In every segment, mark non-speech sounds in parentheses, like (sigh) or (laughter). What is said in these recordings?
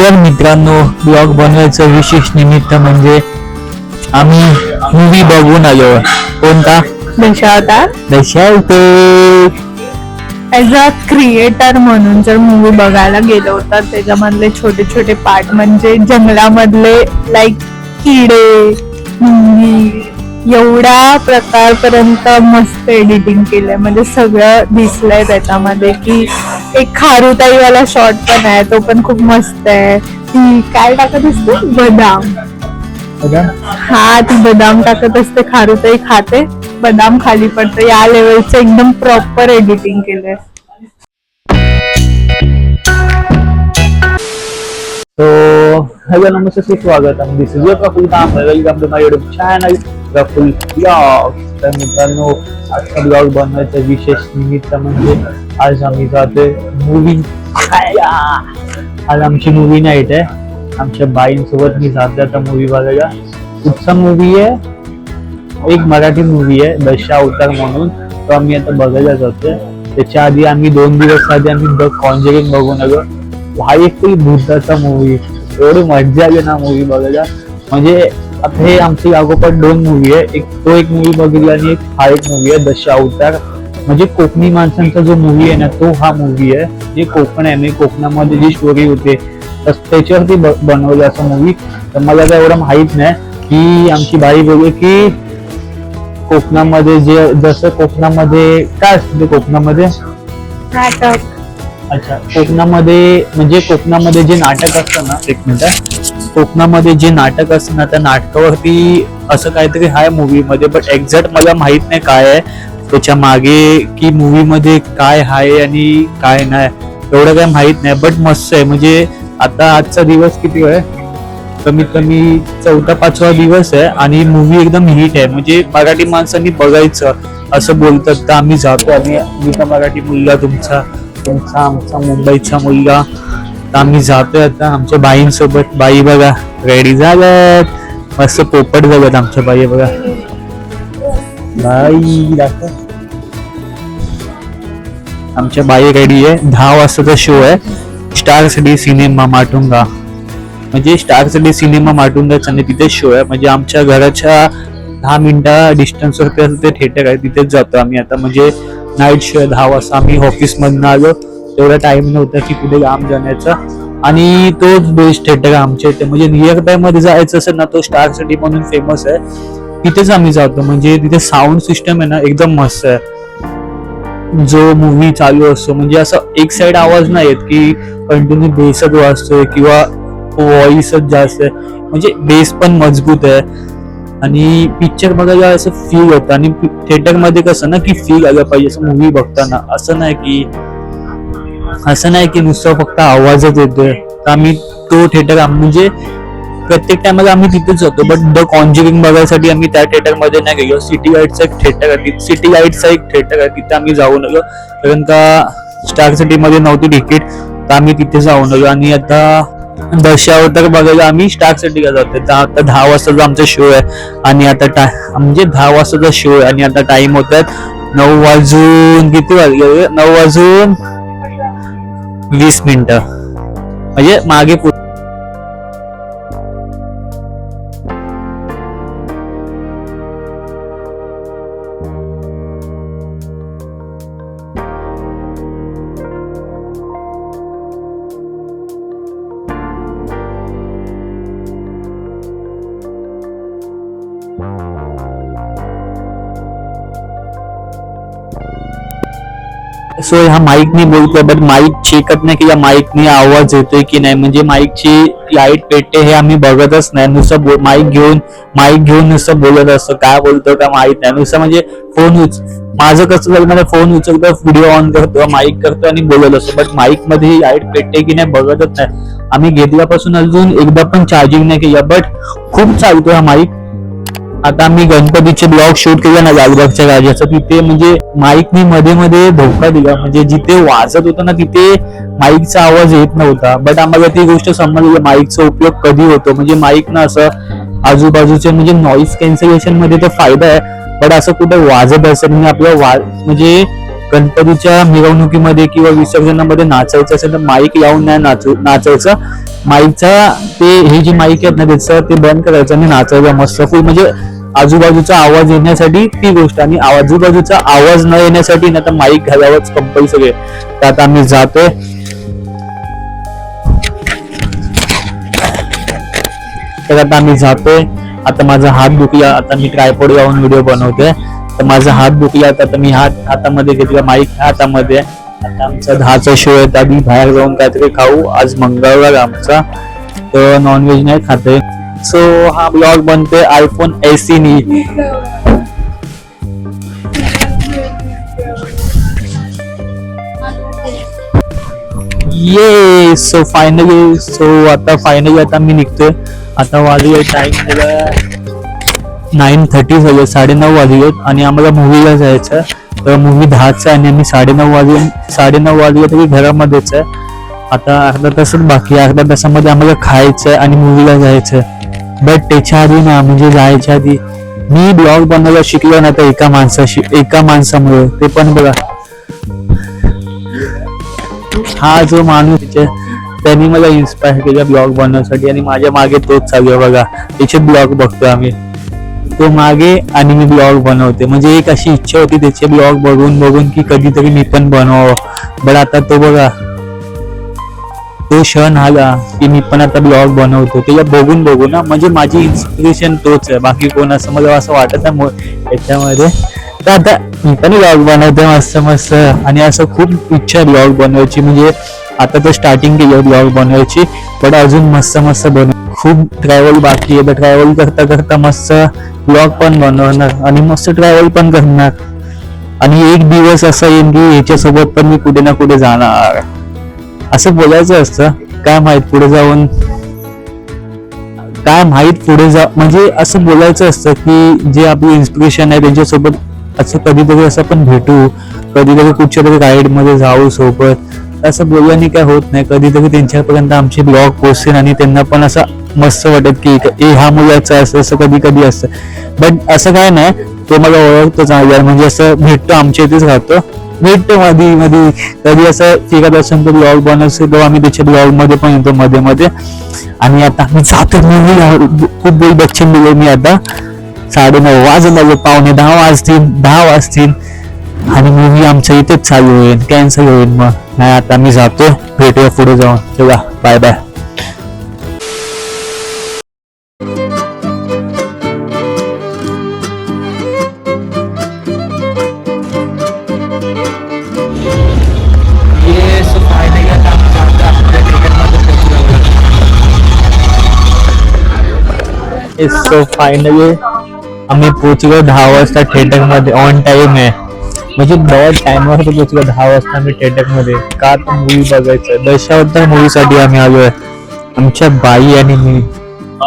तर मित्रांनो ब्लॉग बनवायचं विशेष निमित्त म्हणजे आम्ही मूवी बघून आलो. कोणता? Dashavatar. Dashavatar. As a creator म्हणून जर मूवी बघायला गेलो तर त्याच्यामधले छोटे छोटे पार्ट म्हणजे जंगलामधले लाईक किडे मुंगी एवढ्या प्रकारपर्यंत मस्त एडिटिंग केलंय. म्हणजे सगळं दिसलंय त्याच्यामध्ये की एक खारुताईवाला शॉट पण आहे तो पण खूप मस्त आहे. ती काय टाकत असते? बदाम. हा ती बदाम टाकत असते खारुताई खाते. बदाम खाली पडते. या लेवलचं एकदम प्रॉपर एडिटिंग केलंय. So, hello namaste से स्वागतम दिस इज योर प्रफुल काम welcome to my YouTube channel Praful vlog तर मित्रांनो आजचा ब्लॉग बनवायचं विशेष निमित्त म्हणजे आज आम्ही जातोय मूवी आज आमची मूवी नाईट आहे. आमच्या बाईंसोबत मी जाते आता मूवी बघायला. कुठचा मूवी आहे एक मराठी मूवी आहे दशा अवतार म्हणून. तो आम्ही आता बघायला जातोय. त्याच्या आधी आम्ही दोन दिवस आधी आम्ही द कॉन्जरिंग बघून आलो. एक तरी भूताचा मूवी एवढी मजा आली ना मूवी बघायला. म्हणजे आता हे आमची लागोपाठ दोन मूवी आहे. एक तो एक मूवी बघितला आणि एक हा एक मूवी आहे दशा अवतार म्हणजे कोकणी माणसांचा जो मूवी आहे ना तो हा मूवी आहे. जे कोकण आहे म्हणजे कोकणामध्ये जी स्टोरी होते तर त्याच्यावरती बनवलं असं मूवी तर मला काय एवढं माहीत नाही. की आमची बाई बोलली की कोकणामध्ये जे जसं कोकणामध्ये काय असतं कोकणामध्ये? नाटक. अच्छा कोकणामध्ये म्हणजे कोकणामध्ये जे नाटक असतं ना एक मिनिट. कोकणामध्ये जे नाटक असतं ना त्या नाटकावरती असं काहीतरी आहे मूवीमध्ये बट एक्झॅक्ट मला माहीत नाही काय आहे. त्याच्यामागे की मूवीमध्ये काय आहे आणि काय नाही एवढं काय माहीत नाही बट मस्त आहे. म्हणजे आता आजचा दिवस किती आहे? कमीत कमी चौथा पाचवा दिवस आहे आणि मूवी एकदम हिट आहे. म्हणजे मराठी माणसांनी बघायचं असं बोलतात तर आम्ही जातो आणि मी तर मराठी मुलगा तुमचा तुमचा आमचा मुंबईचा मुलगा. तर आम्ही जातोय आता आमच्या बाईंसोबत. बाई बघा रेडी झाल्यात. मस्त पोपट बघत आमच्या बाई बघा. बाई आमच्या बाई रेडी आहे. दहा वाजताचा शो आहे. स्टार सिटी सिनेमा माटुंगा म्हणजे स्टार सिटी सिनेमा माटुंगाचा आणि तिथे शो आहे. म्हणजे आमच्या घराच्या दहा मिनिटा डिस्टन्सवरती ते थिएटर आहे. तिथेच जातो आम्ही आता. म्हणजे नाईट शो आहे. दहा वाजता आम्ही ऑफिसमधनं आलो. तेवढा टाइम नव्हता की कुठे लांब जाण्याचा. आणि तोच बेस्ट थिएटर आमच्या इथे. म्हणजे नियर बायमध्ये जायचं असेल ना तो स्टार सिटी म्हणून फेमस आहे. तिथेच आम्ही जातो. म्हणजे तिथे साऊंड सिस्टम आहे ना एकदम मस्त आहे. जो मूवी चालू असतो म्हणजे असं एक साइड आवाज नाही येत की कंटिन्यू बेसच वाजतोय किंवा व्हॉइसच जास्त आहे. म्हणजे बेस पण मजबूत आहे. आणि पिक्चर बघायला असं फील होतं. आणि थिएटरमध्ये कसं ना की फील आलं पाहिजे असं मूवी बघताना. असं नाही की असं नाही की नुसतं फक्त आवाजच येतोय. तर आम्ही तो थिएटर म्हणजे प्रत्येक टायमाला आम्ही तिथेच जातो बट द कॉन्ज्युरिंग बघायसाठी आम्ही त्या थिएटरमध्ये नाही गेलो. सिटी लाईटचा एक थिएटर आहे. सिटी लाईटचा एक थिएटर आहे. तिथे आम्ही जाऊन आलो कारण का स्टार सिटीमध्ये नव्हती तिकीट तर आम्ही तिथे जाऊन आलो आणि आता दशावतार बघायला आम्ही स्टार सिटीला जातो तर आता दहा वाजताचा आमचा शो आहे. आणि आता टा- म्हणजे दहा वाजताचा शो आहे. आणि आता टाईम होत आहेत नऊ वाजून किती वाजले? नऊ वाजून वीस मिनिटं. म्हणजे मागे पु- सो ह्या माईकनी बोलतोय बट माईक चेकत नाही की या माईकनी आवाज येतोय की नाही. म्हणजे माईकची लाइट पेटते हे आम्ही बघतच नाही. नुसतं माईक घेऊन माईक घेऊन नुसतं बोलत असतो. काय बोलतो का माहीत नाही. नुसतं म्हणजे फोन उच माझं कसं झालं म्हणजे फोन उचलतो व्हिडिओ ऑन करतो माईक करतो आणि बोलत असतो. बट माईकमध्ये लाइट पेटते की नाही बघतच नाही. आम्ही घेतल्यापासून अजून एकदा पण चार्जिंग नाही केलं. बट खूप चालतो हा माईक आता आम्ही गणपतीचे ब्लॉग शूट केले ना लालबागच्या राजाचं तिथे म्हणजे माईकनी मध्ये मध्ये धोका दिला. म्हणजे जिथे वाजत होतं ना तिथे माईकचा आवाज येत नव्हता. बट आम्हाला ती गोष्ट समजली माईकचा उपयोग कधी होतो. म्हणजे माईक ना असं आजूबाजूचे म्हणजे नॉईज कॅन्सलेशनमध्ये तर फायदा आहे. बट असं कुठे वाजत असेल म्हणजे आपलं वा म्हणजे गणपतीच्या मिरवणुकीमध्ये किंवा विसर्जनामध्ये नाचायचं असेल तर माईक लावून नाही नाचू नाचायचं. माईकचा ते हे जे माईक आहेत ना त्याचं ते बंद करायचं आणि नाचायचं मस्त फुल म्हणजे आजूबाजूचा आवाज येण्यासाठी ती गोष्ट आणि आजूबाजूचा आवाज न येण्यासाठी ना तर माईक घालावंच कंपल्सरी सगळे तर आता आम्ही जातोय. तर आता आम्ही जातोय. आता माझा हात दुखला. आता मी ट्रायपोड लावून व्हिडिओ बनवतोय. तर माझा हात दुखला आता तर मी हात हातामध्ये घेतला माईक हातामध्ये. आता आमचा दहाचा शो आहे तर आम्ही बाहेर जाऊन काहीतरी खाऊ. आज मंगळवार आमचा तर नॉनव्हेज नाही खाते सो हा ब्लॉग बनतोय आयफोन एसी नी. ये सो फायनली सो आता फायनली आता मी निघतोय. आता वाजले टाइम नाईन थर्टी झाले साडेनऊ वाजले आणि आम्हाला मूवीला जायचं तर मूवी दहाचा आणि आम्ही साडेनऊ वाजले साडेनऊ वाजले तरी घरामध्येच आहे. आता अर्धा तासच बाकी अर्धा तासामध्ये आम्हाला खायचं आणि मूवीला जायचं. बट त्याच्या आधी ना म्हणजे जायच्या आधी मी ब्लॉग बनवायला शिकलो ना तर एका माणसाशी एका माणसामुळे. ते पण बघा. हा जो माणूस आहे, त्यांनी मला इन्स्पायर केलं ब्लॉग बनवण्यासाठी आणि माझ्या मागे तोच चालू आहे बघा. त्याचे ब्लॉग बघतो आम्ही. तो मागे आणि मी ब्लॉग बनवते. म्हणजे एक अशी इच्छा होती त्याचे ब्लॉग बघून बघून की कधीतरी मी पण बनवावं. बट आता तो बघा तो क्षण आला की मी पण आता ब्लॉग बनवतो. त्याला बघून बघून ना म्हणजे माझी इन्स्पिरेशन तोच आहे. बाकी कोण असं मला असं वाटत नाही याच्यामध्ये तर आता मी पण ब्लॉग बनवते मस्त मस्त. आणि असं खूप इच्छा ब्लॉग बनवायची. म्हणजे आता तर स्टार्टिंग केली ब्लॉग बनवायची. पण अजून मस्त मस्त बनव खूप ट्रॅव्हल बाकी आहे. तर ट्रॅव्हल करता करता मस्त ब्लॉग पण बनवणार आणि मस्त ट्रॅव्हल पण करणार. आणि एक दिवस असा येईन की याच्यासोबत पण मी कुठे ना कुठे जाणार. असं बोलायचं असतं. काय माहीत पुढे जाऊन काय माहीत पुढे जा म्हणजे असं बोलायचं असतं की जे आपली इन्स्पिरेशन आहे त्यांच्यासोबत असं कधीतरी असं पण भेटू. कधीतरी कुठच्या तरी राईडमध्ये जाऊ सोबत. असं बोलल्याने काय होत नाही. कधीतरी त्यांच्यापर्यंत आमचे ब्लॉग पोचतील आणि त्यांना पण असं मस्त वाटत की ए हा मुलाचं असं असं कधी कधी असतं. बट असं काय नाही तो मला ओळखतो चांगला म्हणजे असं भेटतो आमच्या इथेच राहतो. भेटतो मधी मधी कधी असं फिरत असेल तर ब्लॉग बनवतो तेव्हा आम्ही त्याच्या ब्लॉगमध्ये पण येतो मध्ये मध्ये आणि आता आम्ही जातो मी खूप बोल बच्चन दिले मी आता. साडे नऊ साडेनऊ वाजले पावणे दहा वाजतील दहा वाजतील. आणि मूवी आमच्या इथेच चालू होईल कॅन्सल होईल मग नाही आता मी जातो भेटूया पुढे जाऊन चला बाय बाय सो फायनली आम्ही पोचलो दहा वाजता थिएटर मध्ये ऑन टाइम आहे म्हणजे बहुत टाइमवर पोचलो दहा वाजता आम्ही थिएटरमध्ये का तर मूवी बघायचं? दशावतार मूवी साठी आम्ही आलोय. आमच्या बाई आणि मी.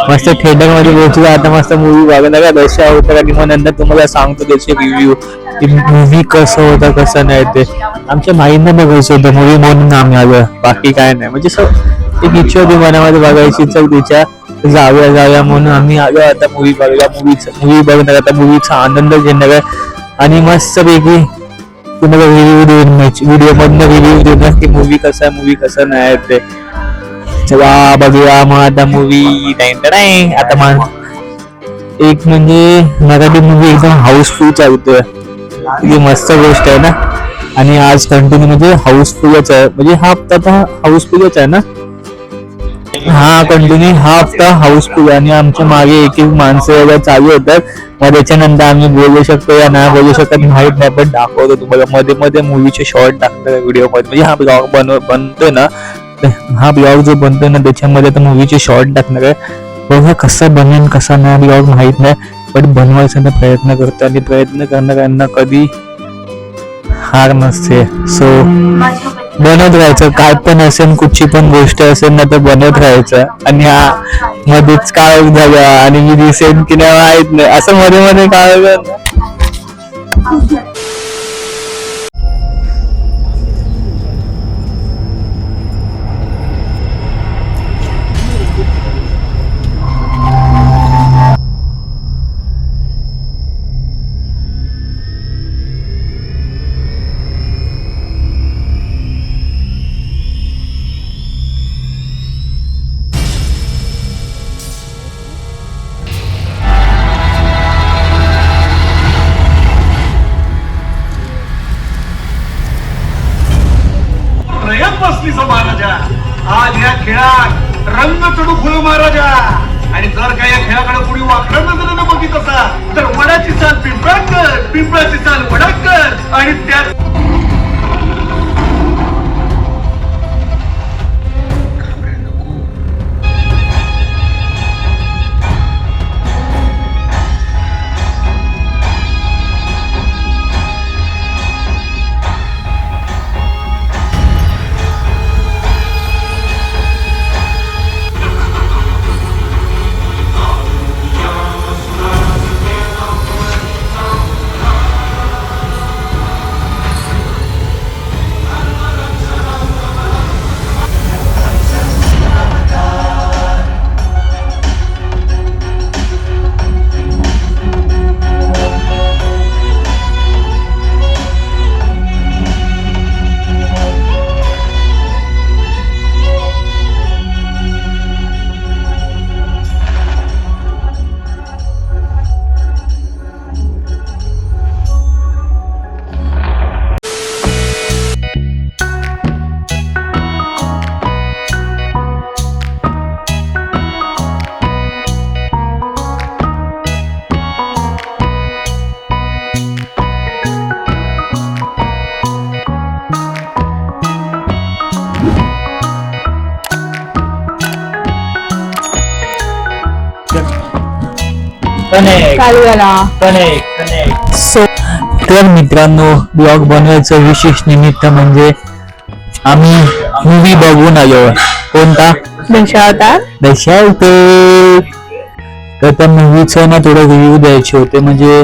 मस्त थिएटरमध्ये पोहोचलो आता मस्त मूवी बघायला का दशावतार आणि मग नंतर तुम्हाला सांगतो त्याचे रिव्ह्यू की मूवी कसं होतं कसं नाही ते. आमच्या बाईंना बघायचं होतं मूवी म्हणून आम्ही आलोय. बाकी काय नाही. म्हणजे असं एक इच्छा होती मनामध्ये बघायची चल तिच्या जाऊया जाऊया म्हणून आम्ही आलो. आता मूवी बघायला मूवीचा मूवी बघणार आता मूवीचा आनंद घेणार आणि मस्त पैकी तुम्हाला रिव्ह्यू देऊन व्हिडिओ मधनं रिव्ह्यू देऊन की मूवी कसा आहे मूवी कसा नाही ते. चला बघूया मग आता मूवी नाही आता मग एक म्हणजे मराठी मूवी एकदम हाऊसफुल चालतोय. किती मस्त गोष्ट आहे ना. आणि आज कंटिन्यू म्हणजे हाऊसफुलच आहे. म्हणजे हा हप्ता तर हाऊसफुलच आहे ना. हा कंटिन्यू हा हप्ता हाऊसफुल आणि आमच्या मागे एक एक माणसं वगैरे चालू होतात. मग त्याच्यानंतर आम्ही बोलू शकतो या नाही बोलू शकत माहीत नाही पण दाखवतो तुम्हाला. मध्ये मध्ये मूवीचे शॉर्ट टाकतात व्हिडिओमध्ये. म्हणजे हा ब्लॉग बनव बनतोय ना. हा ब्लॉग जो बनतोय ना त्याच्यामध्ये तर मूवीचे शॉर्ट टाकणार आहे. बघा कसा बनेन कसा नाही ब्लॉग माहीत नाही. पण बनवायचा प्रयत्न करतो. आणि प्रयत्न करणाऱ्यांना कधी हार नसते. सो बनवत राहायचं. काय पण असेल कुठची पण गोष्ट असेल ना तर बनवत राहायचं. आणि हा मध्येच काय झालं आणि मी रिसेंट की नाही माहीत नाही असं मध्ये मध्ये काय सो तर मित्रांनो ब्लॉग बनवायचं विशेष निमित्त म्हणजे आम्ही मूवी बघून आलो. कोणता? दशावतार. दशावते तर त्या मूवीचं ना थोडं रिव्ह्यू द्यायचे होते. म्हणजे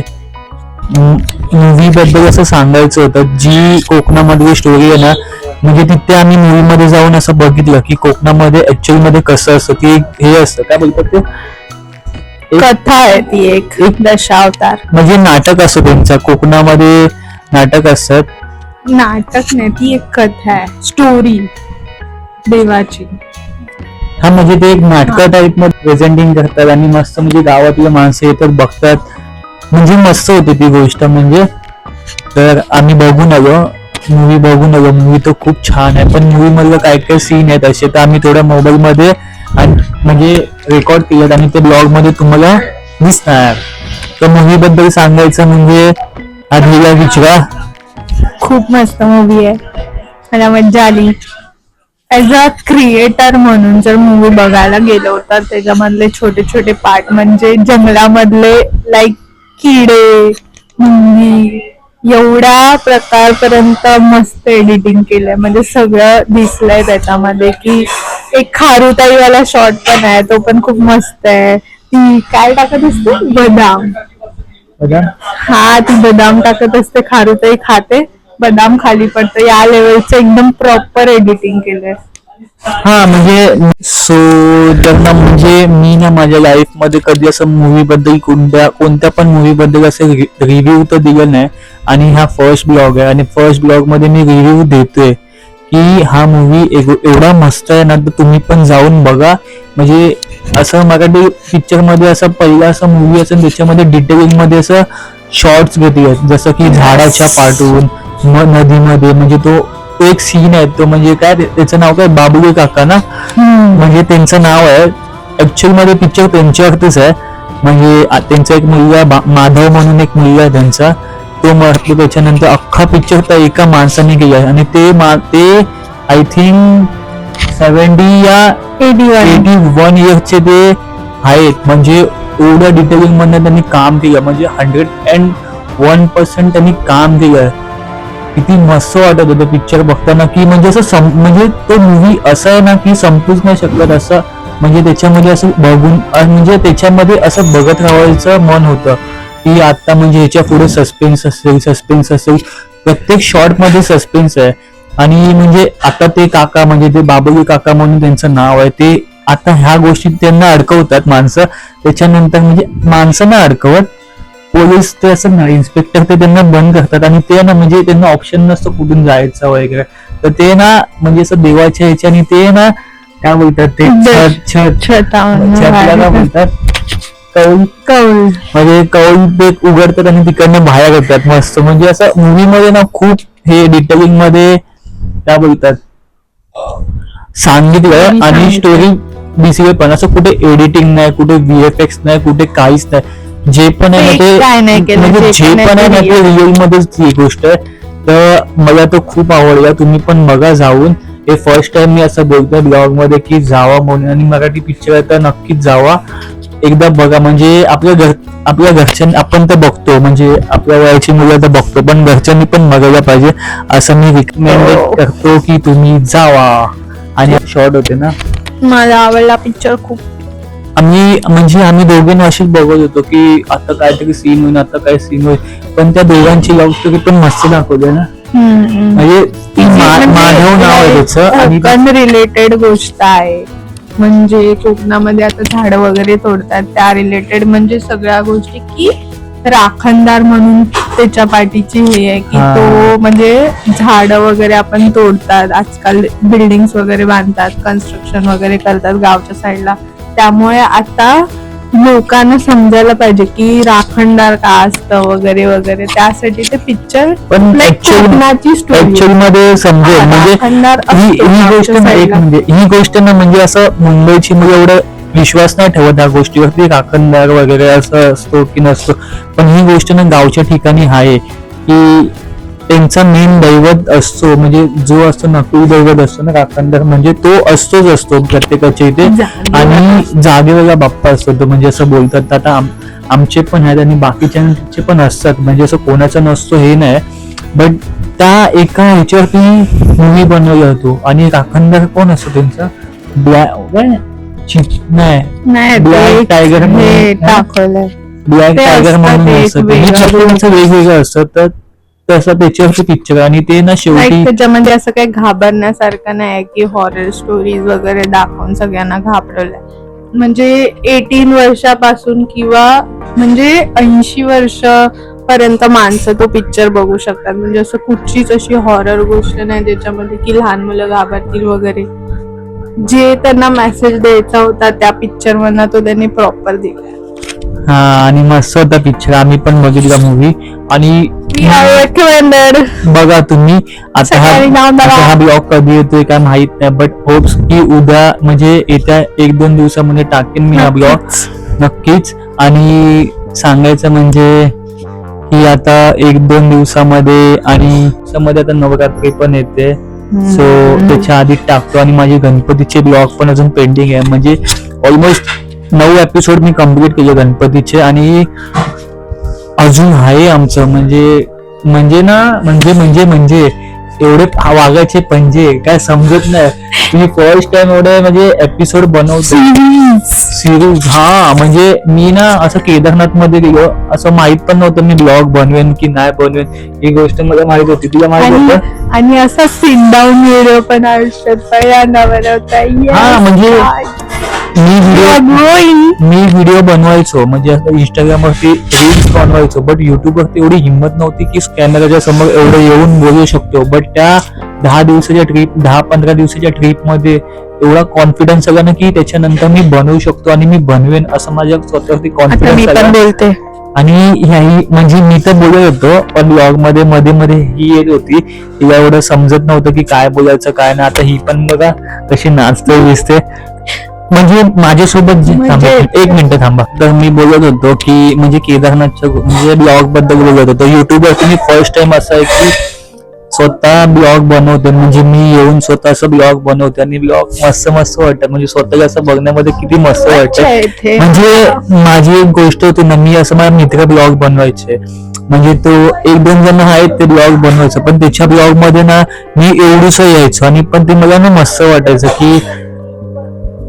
मूवी बद्दल असं सांगायचं होतं जी कोकणामधली स्टोरी आहे ना म्हणजे तिथे आम्ही मूवी मध्ये जाऊन असं बघितलं की कोकणामध्ये ऍक्च्युअलमध्ये कसं असतं की हे असतं. काय बोलतात ते? कथा आहे ती एक. दशावतार म्हणजे नाटक असतं त्यांचं कोकणामध्ये नाटक असतात नाटक नाही ती एक कथा आहे. स्टोरी देवाची. हा म्हणजे ते एक नाटका टाईपमध्ये प्रेझेंटिंग करतात आणि मस्त म्हणजे गावातले माणसं येतात बघतात. म्हणजे मस्त होती ती गोष्ट म्हणजे. तर आम्ही बघून आलो मूवी बघून आलो मूवी तर खूप छान आहे. पण मूवी मधलं काय काय सीन आहेत असे तर आम्ही थोड्या मोबाईल मध्ये म्हणजे रेकॉर्ड केलेत आणि ते ब्लॉगमध्ये तुम्हाला दिसणार. तर मूवी बद्दल सांगायचं म्हणजे आधीला विचारा. खूप मस्त मूवी आहे. मला मज्जा आली. ऍज अ क्रिएटर म्हणून जर मूवी बघायला गेलो तर त्याच्यामधले छोटे छोटे पार्ट म्हणजे जंगलामधले लाईक किडे मुंगी एवढ्या प्रकारपर्यंत मस्त एडिटिंग केलंय. म्हणजे सगळं दिसलंय त्याच्यामध्ये की एक खारुताईवाला शॉट पण आहे तो पण खूप मस्त आहे. ती काय टाकत असते? बदाम. बघा हा ती बदाम टाकत असते खारुताई खाते. बदाम खाली पडतं. या लेवलचं एकदम प्रॉपर एडिटिंग केलंय. हा म्हणजे सो तर ना म्हणजे मी ना माझ्या लाईफमध्ये कधी असं मूवी बद्दल कोणत्या कोणत्या पण मूवी बद्दल असं रिव्ह्यू तर दिलं नाही. आणि हा फर्स्ट ब्लॉग आहे. आणि फर्स्ट ब्लॉगमध्ये मी रिव्ह्यू देतोय. की हा मूवी एवढा मस्त आहे ना तर तुम्ही पण जाऊन बघा. म्हणजे असं मराठी पिक्चरमध्ये असं पहिला असं मूवी असं त्याच्यामध्ये डिटेलिंगमध्ये असं शॉर्ट्स घेतले जसं की झाडाच्या पाठवून मग नदीमध्ये म्हणजे तो एक सीन आहे तो म्हणजे काय त्याचं नाव काय बाबुले काका ना? म्हणजे त्यांचं नाव आहे. ऍक्च्युअलमध्ये पिक्चर त्यांच्यावरतीच आहे. म्हणजे त्यांचा एक मुलगा माधव म्हणून एक मुलगा आहे त्यांचा. तो मरतो त्याच्यानंतर अख्खा पिक्चर त्या एका माणसाने केला. आहे आणि ते मा- ते आय थिंक सेव्हन्टी या एटी वन इयर्सचे ते आहेत. म्हणजे एवढ्या डिटेलिंगमध्ये त्यांनी काम केलं. म्हणजे हंड्रेड अँड वन पर्सेंट त्यांनी काम केलं. किती मस्त वाटत होतं पिक्चर बघताना की म्हणजे असं म्हणजे तो मूवी असा आहे ना की संपूच नाही शकत असं. म्हणजे त्याच्यामध्ये असं बघून म्हणजे त्याच्यामध्ये असं बघत राहायचं मन होतं. की आता म्हणजे ह्याच्या पुढे सस्पेन्स असेल सस्पेन्स असेल. प्रत्येक शॉर्टमध्ये सस्पेन्स आहे. आणि म्हणजे आता ते काका म्हणजे ते बाबुली काका म्हणून त्यांचं नाव आहे ते आता ह्या गोष्टीत त्यांना अडकवतात माणसं. त्याच्यानंतर म्हणजे माणसं ना अडकवत. पोलीस ते असं ना इन्स्पेक्टर ते त्यांना बंद करतात. आणि ते ना म्हणजे त्यांना ऑप्शन नसतं कुठून जायचं वगैरे. तर ते ना म्हणजे असं देवाच्या ह्याच्याने ते ना काय बोलतात ते? छत छत काय बोलतात. कौल कौल. म्हणजे कौल ते उघडतात आणि तिकडनं बाहेर येतात मस्त. म्हणजे असं मूवी मध्ये ना खूप हे डिटेलिंगमध्ये काय बोलतात. सांगितलं आणि. स्टोरी दिसली पण असं कुठे एडिटिंग नाही कुठे व्हीएफएक्स नाही कुठे काहीच नाही. जे पण आहे ना ते म्हणजे जे पण आहे ना ते रिअल मध्येच ती गोष्ट आहे. तर मला तो खूप आवडला. तुम्ही पण बघा जाऊन. हे फर्स्ट टाइम मी असं बोलतोय ब्लॉगमध्ये की जावा म्हणून. आणि मराठी पिक्चर आहे तर नक्कीच जावा. एकदा बघा म्हणजे आपल्या घर आपल्या घरच्यां आपण तर बघतो म्हणजे आपल्या वयाची मुलं तर बघतो पण घरच्यांनी पण बघायला पाहिजे. असं मी रिकमेंडेड हो. करतो की तुम्ही जावा. आणि शॉर्ट होते ना? मला आवडला पिक्चर खूप. आम्ही म्हणजे आम्ही दोघे अशीच बघत होतो की आता काहीतरी सीन होईल आता काय सीन होईल. पण त्या दोघांची लव्ह स्टोरी पण मस्त दाखवली ना? म्हणजे ती मा- मानव नाव आहे त्याचं. रिलेटेड गोष्ट आहे. म्हणजे कोकणामध्ये आता झाड वगैरे तोडतात. त्या रिलेटेड म्हणजे सगळ्या गोष्टी की राखणदार म्हणून त्याच्या पाठीची हे आहे की. तो म्हणजे झाड वगैरे आपण तोडतात. आजकाल बिल्डिंग वगैरे बांधतात कन्स्ट्रक्शन वगैरे करतात गावच्या साईडला त्यामुळे आता लोकांना समजायला पाहिजे की राखणदार का असतं वगैरे वगैरे. त्यासाठी ते पिक्चर पण ऍक्च्युअलमध्ये समजेल म्हणजे ही ही गोष्ट ना एक साईडला. म्हणजे ही गोष्ट ना म्हणजे असं मुंबईची मुलं एवढं विश्वास नाही ठेवत ह्या गोष्टीवरती. राखणदार वगैरे असं असतो की नसतो. पण ही गोष्ट ना गावच्या ठिकाणी आहे की त्यांचा मेन दैवत असतो. म्हणजे जो असतो नकली दैवत असतो ना राखणदार म्हणजे तो असतोच असतो प्रत्येकाच्या इथे. आणि जागेवेगळा बाप्पा असतो तो म्हणजे असं बोलतात आता आम- आमचे पण आहेत आणि बाकीच्यांचे पण असतात. म्हणजे असं कोणाचा नसतो हे नाही. बट त्या एका ह्याच्यावरती मूवी बनवला होतो. आणि राखणदार कोण असतो त्यांचा? ब्लॅक नाही. म्हणून- दाखवलंय ब्लॅक ते टायगर म्हणून असतं. म्हणजे वेगवेगळं असतं. तर तसं त्याच्यावरती पिक्चर आणि ते ना शेवटी त्याच्यामध्ये असं काही घाबरण्यासारखं नाही की हॉरर स्टोरीज वगैरे दाखवून सगळ्यांना घाबरवलंय. म्हणजे एटीन वर्षापासून किंवा म्हणजे ऐंशी वर्ष पर्यंत माणसं तो पिक्चर बघू शकतात. म्हणजे असं कुठचीच अशी हॉरर गोष्ट नाही ज्याच्यामध्ये की लहान मुलं घाबरतील वगैरे. जे त्यांना मेसेज द्यायचा होता त्या पिक्चर मधनं तो त्यांनी प्रॉपर दिला आणि मस्त होता पिक्चर आम्ही पण बघितला मूवी आणि बघा तुम्ही. आता हा. आता हा ब्लॉग कधी येतोय काय माहीत नाही बट होप्स की उद्या म्हणजे येत्या एक दोन दिवसामध्ये टाकेन मी हा ब्लॉग नक्कीच. आणि सांगायचं म्हणजे की आता एक दोन दिवसामध्ये आणि दिवसामध्ये आता नवरात्री पण येते. सो त्याच्या आधी टाकतो. आणि माझे गणपतीचे ब्लॉग पण अजून पेंडिंग आहे. म्हणजे ऑलमोस्ट नऊ एपिसोड मी कंप्लीट केले गणपतीचे आणि अजून आहे आमचं. म्हणजे म्हणजे ना म्हणजे म्हणजे म्हणजे. एवढे वागायचे पंजे. काय समजत नाही. मी फर्स्ट टाइम एवढे म्हणजे एपिसोड बनवतो. सिरीज हा म्हणजे मी ना असं केदारनाथमध्ये गेलो. असं माहीत पण नव्हतं मी ब्लॉग बनवेन की नाही बनवेन. ही गोष्ट मला माहीत होती. तुला माहीत आणि होतं? आणि असा सिन डाऊन व्हिडिओ पण आयुष्यात पहिल्यांदा बनवता हा, म्हणजे व्हिडिओ मी व्हिडिओ बनवायचो म्हणजे असं इंस्टाग्राम वरती रील्स बनवायचो बट युट्यूब वरती एवढी हिंमत नव्हती की कॅमेराच्या समोर एवढं येऊन बोलू शकतो. बट त्या दहा दिवसाच्या ट्रिप दहा पंधरा दिवसाच्या ट्रिपमध्ये एवढा कॉन्फिडन्स आला ना की त्याच्यानंतर मी बनवू शकतो आणि मी बनवेन असं माझ्या स्वतःवरती कॉन्फिडन्स बोलते. आणि ह्याही म्हणजे मी तर बोलत होतो पण ब्लॉगमध्ये मध्ये मध्ये ही येत होती. तिला एवढं समजत नव्हतं की काय बोलायचं काय ना आता ही पण बघा कशी नाचते दिसते. म्हणजे माझ्यासोबत जे म्हणजे- थांबा एक मिनिट थांबा. तर मी बोलत होतो की म्हणजे केदारनाथच्या गो- म्हणजे ब्लॉगबद्दल बोलत होतो. युट्यूब वरती मी फर्स्ट टाइम असं आहे की स्वतः ब्लॉग बनवते. म्हणजे मी येऊन स्वतः असं ब्लॉग बनवते आणि ब्लॉग मस्त मस्त वाटतं. म्हणजे स्वतःला असं बघण्यामध्ये किती मस्त वाटतं. इथे. म्हणजे माझी एक गोष्ट होती ना मी असं माझ्या मित्र ब्लॉग बनवायचे. म्हणजे तो एक दोन जण आहेत ते ब्लॉग बनवायचं. पण त्याच्या ब्लॉगमध्ये ना मी एवढूस यायचो आणि पण ते मला ना मस्त वाटायचं की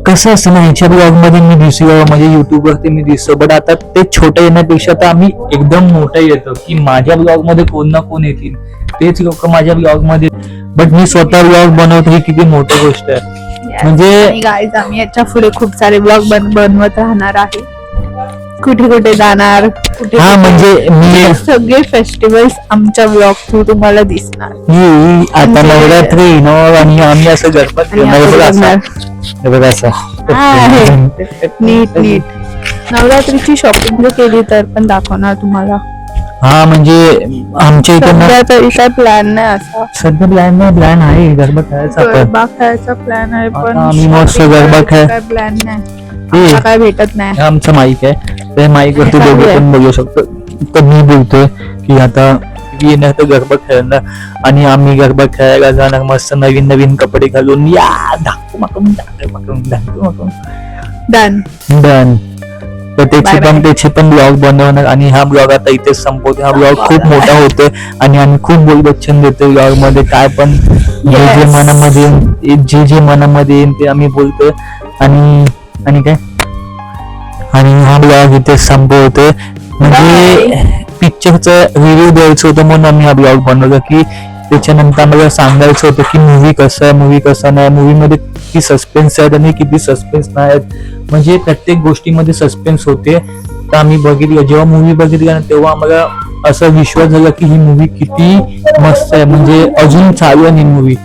कसं असतं ना ह्याच्या ब्लॉगमध्ये मी दिसलो म्हणजे युट्यूब वरती मी दिसतो बट आता ते छोटं येण्यापेक्षा आता आम्ही एकदम मोठं येतो की माझ्या ब्लॉगमध्ये कोण ना कोण येतील. तेच लोक माझ्या ब्लॉगमध्ये बट मी स्वतः ब्लॉग बनवतो ही किती मोठी गोष्ट आहे. म्हणजे- आम्ही याच्यापुढे खूप सारे ब्लॉग बनवत राहणार आहे. कुठे कुठे जाणार कुठे हा म्हणजे मी सगळे फेस्टिवल्स आमच्या ब्लॉग थ्रू तुम्हाला दिसणार. आता नवरात्री नो आणि आम्ही असं गणपती हे बघा असं. नीट नीट. नवरात्रीची शॉपिंग जर केली तर पण दाखवणार तुम्हाला. हा म्हणजे आमच्या इथे ना सध्या तरी काय प्लॅन नाही असा. सध्या प्लॅन नाही प्लॅन आहे. गरबा खेळायचा आपण. गरबा खेळायचा प्लॅन आहे पण आता आम्ही मस्त shopping गरबा करायचा खेळ- काय प्लॅन नाही. आम्हाला काय भेटत नाही. हे आमचं माईक आहे. ते माईक वरती (laughs) दोघे आहे. पण बघू शकतो. तर मी बोलतोय की आता येणार तर गरबा खेळणार. आणि आम्ही गरबा खेळायला जाणार मस्त नवीन नवीन कपडे घालून. या धाकू डन डन तर त्याचे Bye पण bye. त्याचे पण ब्लॉग बनवणार आणि हा ब्लॉग आता इथेच संपवतो. हा ब्लॉग खूप मोठा होतोय आणि आम्ही खूप बोलबच्चन देतोय ब्लॉगमध्ये काय पण जे जे Yes. मनामध्ये येईल, जे जे मनामध्ये येईल ते आम्ही बोलतोय. आणि आणि काय? आणि हा ब्लॉग इथे संपवतोय. म्हणजे पिक्चरचं रिव्ह्यू द्यायचं होतं म्हणून आम्ही हा ब्लॉग बनवला की त्याच्यानंतर आम्हाला सांगायचं होतं की मूवी कसं आहे मूवी कसा नाही मूवी मध्ये किती सस्पेन्स आहेत आणि किती सस्पेन्स नाही आहेत म्हणजे प्रत्येक गोष्टीमध्ये सस्पेन्स होते. तर आम्ही बघितलं जेव्हा मूवी बघितली ना तेव्हा आम्हाला असा विश्वास झाला की ही मूवी किती मस्त आहे. म्हणजे अजून चालू आहे ही मूवी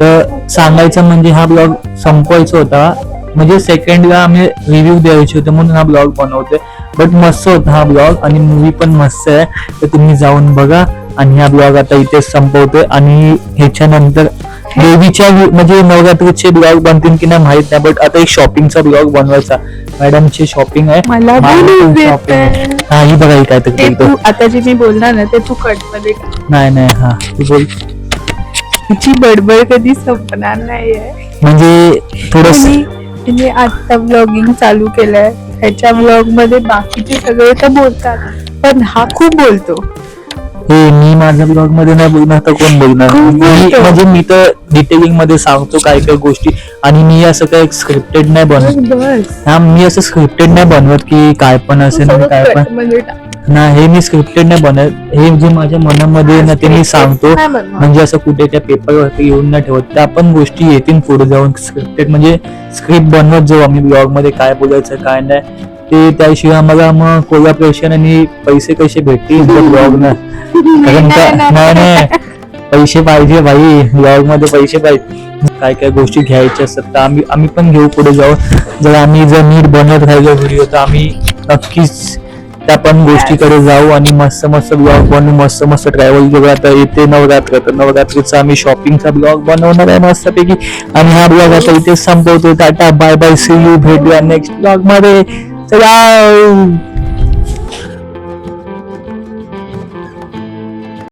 तर सांगायचं म्हणजे हा ब्लॉग संपवायचा होता. म्हणजे सेकंडला आम्ही रिव्ह्यू द्यायचे होते म्हणून हा ब्लॉग बनवतोय. बट मस्त होता हा ब्लॉग आणि मूवी पण मस्त आहे. तर तुम्ही जाऊन बघा आणि हा ब्लॉग आता इथेच संपवतोय. आणि ह्याच्यानंतर देवीच्या म्हणजे नवरात्रीचे ब्लॉग बनतील की नाही माहीत नाही बट आता एक शॉपिंगचा ब्लॉग बनवायचा. मॅडमची शॉपिंग आहे. मला. हा ही बघा काय ते आता जे मी बोलणार ना ते तू कटमध्ये. नाही नाही हा तू बोल. तिची बडबड कधी संपणार नाहीये. म्हणजे थोडस तिने आता ब्लॉगिंग चालू केलंय. ह्याच्या ब्लॉगमध्ये बाकीचे सगळे तर बोलतात पण हा खूप बोलतो. हे मी माझ्या ब्लॉगमध्ये नाही बोलणार तर कोण मी बोलतो. म्हणजे मी तर डिटेलिंगमध्ये सांगतो काय काय गोष्टी आणि मी असं काय स्क्रिप्टेड नाही बनवत. हा मी असं स्क्रिप्टेड नाही बनवत की काय पण असेल आणि काय पण. टाक. ना हे मी स्क्रिप्टेड नाही बनत हे जे माझ्या मनामध्ये ना ते मी सांगतो. बनवत. म्हणजे असं कुठे त्या पेपरवरती येऊन नाही ठेवत. त्या पण गोष्टी येतील पुढे जाऊन. स्क्रिप्टेड म्हणजे स्क्रिप्ट बनवत जाऊ आम्ही ब्लॉगमध्ये काय बोलायचं काय नाही. ते त्याशिवाय आम्हाला मग कोलॅबरेशन आणि पैसे कसे भेटतील ब्लॉग ना? कारण का नाही, नाही. पैसे पाहिजे भाई. ब्लॉगमध्ये पैसे पाहिजे. काय काय गोष्टी घ्यायच्या असतात तर आम्ही आम्ही पण घेऊ पुढे जाऊ जर आम्ही जर नीट बनवत राहिलो व्हिडिओ तर आम्ही नक्कीच त्या पण गोष्टीकडे जाऊ आणि मस्त मस्त ब्लॉग बनवू मस्त मस्त ट्रॅव्हल करू. आता येते नवरात्र तर नवरात्रीचा आम्ही शॉपिंगचा ब्लॉग बनवणार आहे मस्तपैकी. आणि हा ब्लॉग आता इथेच संपवतो. Tata bye bye see you भेटूया नेक्स्ट ब्लॉगमध्ये. चला